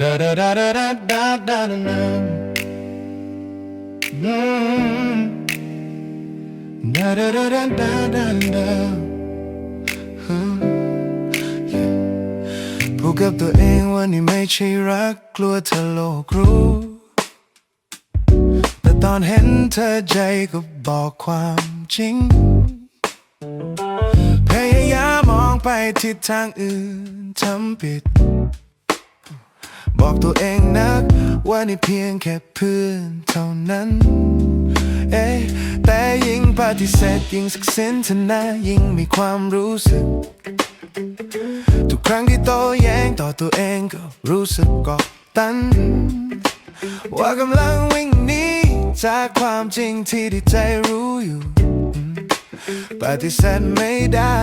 da da da da da da da da da da da da da da da da da พูดกับตัวเองว่านี่ไม่ใช่รักกลัวเธอโลกรู้แต่ตอนเห็นเธอใจก็บอกความจริง พยายามมองไปทิศทางอื่นทำผิด บอกตัวเองนัก ว่านี่เพียงแค่เพื่อนเท่านั้น เอ๊แต่ยิ่งปฏิเสธยิ่งสักสินทนายิ่งมีความรู้สึก ทุกครั้งที่โต้แย้งต่อตัวเองก็รู้สึกกดตัน ว่ากำลังวิ่งหนีจากความจริงที่ที่ใจรู้อยู่ ปฏิเสธไม่ได้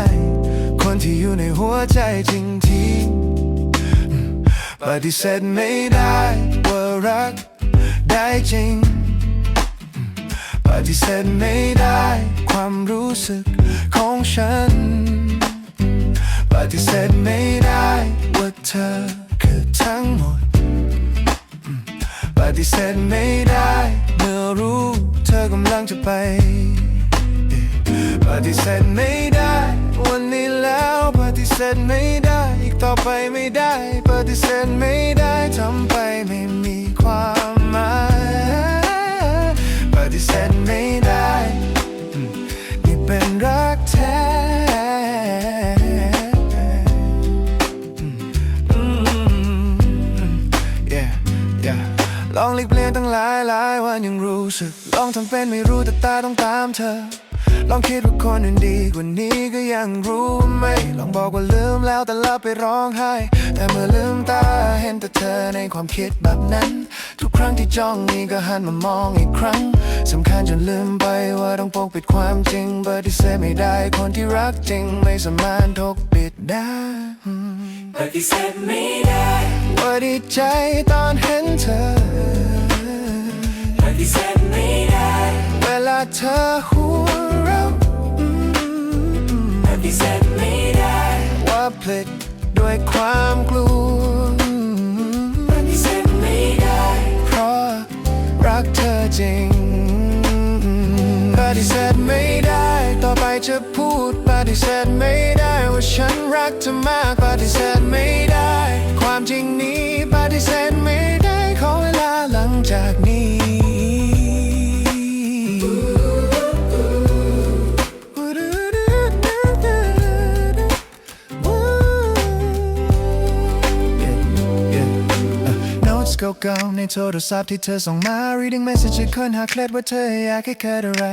คนที่อยู่ในหัวใจจริงที่ ปฏิเสธไม่ได้ว่ารักได้จริง ปฏิเสธไม่ได้ความรู้สึกของฉัน ปฏิเสธไม่ได้ว่าเธอคือทั้งหมด ปฏิเสธไม่ได้เมื่อรู้เธอกำลังจะไป ปฏิเสธไม่ได้ วันนี้แล้วปฏิเสธไม่ ต่อไปไม่ได้ ปฏิเสธไม่ได้ทำไปไม่มีความหมาย ปฏิเสธไม่ได้ นี่เป็นรักแท้ลองหลีกเลี่ยงตั้งหลายหลายวันยังรู้สึก ลองทำเป็นไม่รู้แต่ตาต้องตามเธอ ลองคิดว่าคนอื่นดีกว่านี้ก็ยังรู้ไหม ลองบอกว่าลืมแล้วแต่ละไปร้องไห้ แต่เมื่อลืมตาเห็นแต่เธอในความคิดแบบนั้น ทุกครั้งที่จ้องนี่ก็หันมามองอีกครั้งสำคัญจนลืมไปว่าต้องปกปิดความจริงปฏิเสธไม่ได้คนที่รักจริงไม่สามารถทกปิดได้ปฏิเสธไม่ได้ว่าดีใจตอนเห็นเธอปฏิเสธไม่ได้ เวลาเธอ ความกลัวปฏิเสธไม่ได้ เพราะรักเธอจริงปฏิเสธไม่ได้ ต่อไปจะพูดปฏิเสธไม่ได้ว่าฉันรักเธอมาก เก่าๆในโทรศัพท์ที่เธอส่งมา reading message จะค้นหาเคล็ดว่าเธออยากให้เกิดอะไร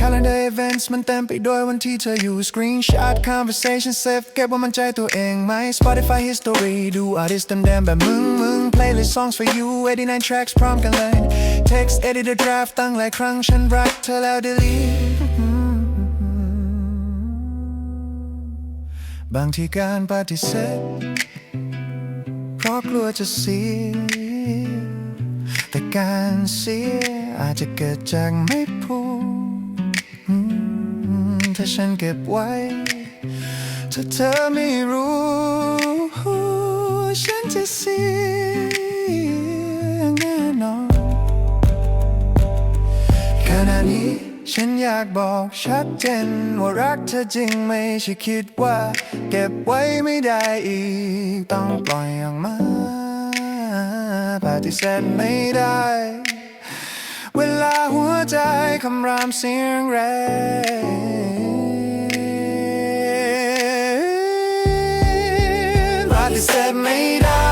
calendar events มันเต็มไปด้วยวันที่เธออยู่ screenshot conversation save เก็บว่ามันใจตัวเองไหม Spotify history ดู artist เต็มๆแบบมึงมึง playlist songs for you 89 tracks พร้อมกันเลย text editor draft ตั้งหลายครั้งฉันรักเธอแล้ว delete บางทีการปฏิเสธเพราะกลัวจะเสีย แต่การเสียอาจจะเกิดจากไม่พูดถ้าฉันเก็บไว้ ถ้าเธอไม่รู้ ฉันจะเสียแน่นอนขณะนี้ฉันอยากบอกชัดเจนว่ารักเธอจริงไม่ใช่คิดว่า เก็บไว้ไม่ได้อีก ต้องปล่อยออกมา ปฏิเสธไม่ได้ เวลาหัวใจคำรามเสียงแรงปฏิเสธไม่ได้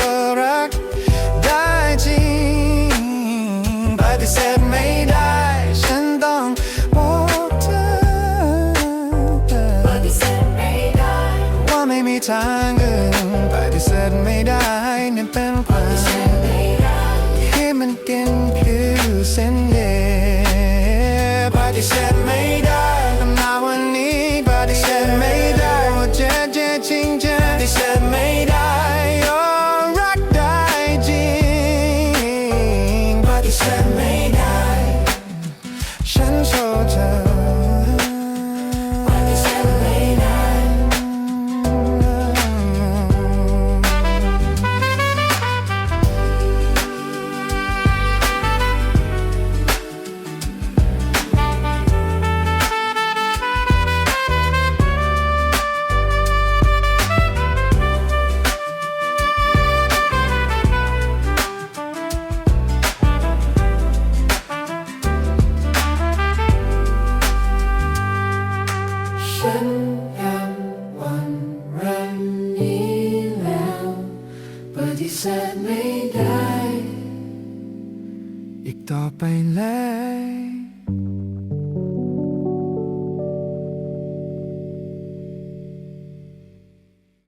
ว่ารักได้จริงปฏิเสธไม่ ทางอื่นปฏิเสธไม่ได้เนี่ยเป็นความให้มันกินผิวเส้นเดียปฏิเสธไม่ได้ตำนาวันนี้ปฏิเสธไม่ได้ว่าเจ๊เจ๊จริงเจ๊ปฏิเสธไม่ได้รักได้จริงปฏิเสธไม่ ฉันกับวันรันนี้แล้วปฏิเสธไม่ได้ อีกต่อไปแล้ว